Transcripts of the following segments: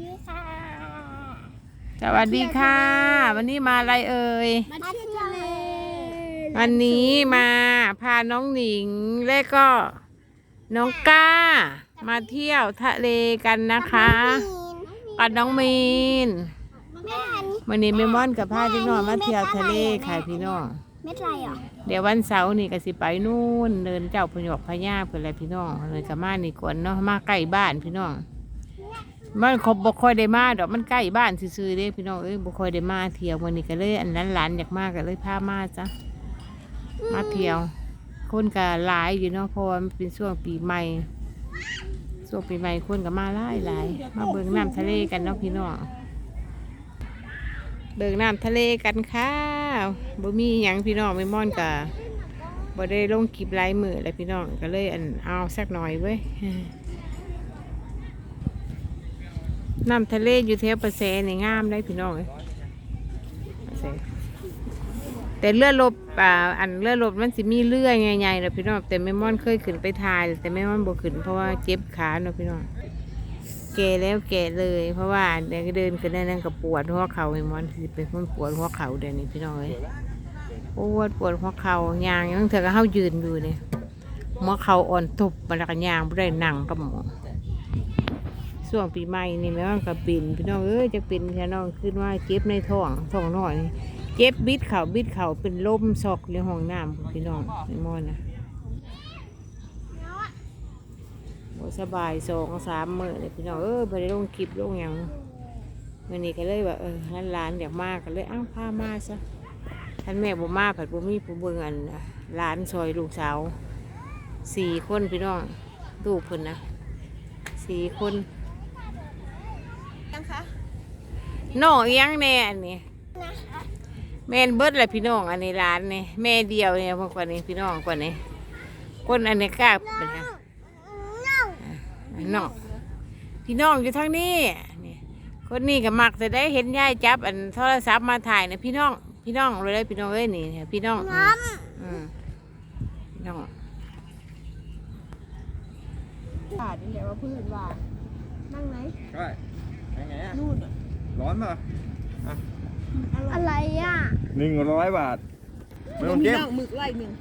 ดีค่ะ สวัสดีค่ะ วันนี้มาอะไรเอ่ย มาเที่ยวทะเลวันนี้มาพาน้องหนิงและก็น้องก้า มาเที่ยวทะเลกันนะคะกับน้องมีนแม่อันนี้วันนี้เมมอนกับพาที่นอนมาเที่ยวทะเลค่ะพี่น้องเม็ดอะไรอะเดี๋ยววันเสาร์นี่ก็สิไปนู่นเดินเจ้าพญอกพญาเพื่อนอะไรพี่น้องเลยกับมานี่ก่อนเนาะมาใกล้บ้านพี่น้อง มันครบบ่ค่อยได้มาดอกมันใกล้บ้านซื่อๆเด้พี่น้องเอ้ยบ่ค่อยได้มาเที่ยววันนี้ก็เลย อันนั้นหลานอยากมาก็เลยพามาจ้ะมาเที่ยว คนก็หลายอยู่เนาะเพราะว่ามันเป็นช่วงปีใหม่ช่วงปีใหม่คนก็มาหลายหลายมาเบิ่งน้ำทะเลกันเนาะพี่น้องเบิ่งน้ำทะเลกันค่ะบ่มีหยังพี่น้องไม่ม่อนกะบ่ได้ลงคลิปไลายมือเลยพี่น้องก็เลยอันเอาสักหน่อยเว้ย น้ำทะเลอยู่แถวประแสนี่งามได้พี่น้องเอ้ยประแสแต่เรือลบอ่าอันเรือลบมันสิมีเรือใหญ่ๆนะพี่น้องแต่แม่ม่อนเคยขึ้นไปถ่าย แต่แม่ม่อนบ่ขึ้นเพราะว่าเจ็บขาเนาะพี่น้องแก่แล้วแก่เลย เพราะว่าเดินเดินขึ้นได้นั่นก็ปวดหัวเข่าแม่ม่อนสิเป็นคนปวดหัวเข่าเดี๋ยวนี้พี่น้องเอ้ยปวดปวดหัวเข่ายางยังเธอก็เฮายืนอยู่เนี่ยหัวเข่าอ่อนตุบมันแล้วก็ยางบ่ได้นั่งกับหมอ ช่วงปีใหม่นี่แม่ว่ากับปินพี่น้องเอ้ยจะปินพี่น้องขึ้นว่าเจ็บในท้องท้องน้อยนี่เจ็บบิดเข่าบิดเข่าเป็นลมซอกในห้องน้ำพี่น้องในมอนนะบ่สบายสองสามมือเลยพี่น้องเออไปได้ลงคลิปลงหยังวันนี้ก็เลยว่าเออร้านร้านๆอยากมาก็เลยอ้าวพามาซะท่านแม่บ่มาผัดบ่มีผู้เบิ่งอันร้านซอยลูกสาวสี่คนพี่น้องลูกเพิ่นนะสี่คน ยังคะน้องเอียงแน่อันนี้แม่นเบิดแหละพี่น้องอันนี้ร้านนี่แม่เดียวเนี่ยพวกกว่านี้พี่น้องกว่านี้คนอันนี้กล้าเป็นไงน้องพี่น้องอยู่ทางนี้นี่คนนี้ก็มักจะได้เห็นยายจับ อันโทรศัพท์มาถ่ายนะพี่น้อง พี่น้องเลยได้พี่น้องเอ้ยนี่พี่น้องอืมอืมพี่น้องขาดนี่แหละว่าเพื่อนว่านั่งไหนใช่ ยังไงอะนู่นอะร้อนป่ะอะไรอะหนึ่งร้อยบาท ไม่ต้องเก็บหมึกไล่หนึ่ง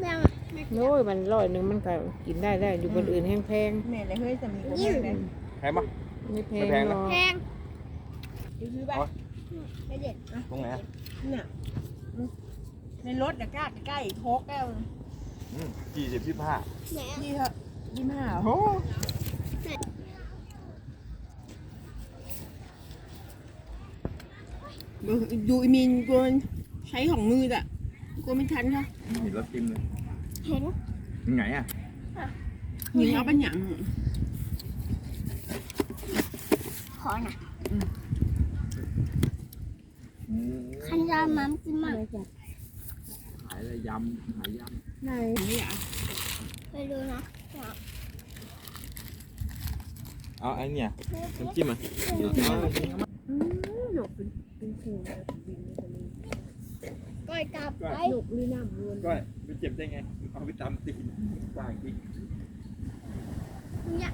แม่โอ้ยมันร้อยหนึ่งมันก็กินได้ได้อยู่บนอื่นแห้งแพงแม่เลยเฮ้ยจะมีกูแม่เลยแพงปะๆไม่แพงไม่แพงหรนะอกแพงซื้อไปไม่เด็ดตรงไหนอะเนี่ยในรถเดี๋ยวกล้าใกล้ๆโทกแก้วกี่สิบสิบห้าไหนอะยี่เถอะยี่ห้าโห ดูอีมีนกลัวใช้ของมืออะกลัวไม่ทันค่ะมีรถจิ้มเลยเห็นยังไงอะยิงเอาปัญญาขอหน่ะขันยามัมกินมาขายอะไรยำขายยไหนไม่อยากไปดูนะำเอาไอ้เนี่ยน้ำจิ้มอะ หยกเป็นเป็นผูกก้อยกลับไปหยกหรือน้ำรวนก็ไปเจ็บได้ไงเอาไปตำตีนกว้างจริง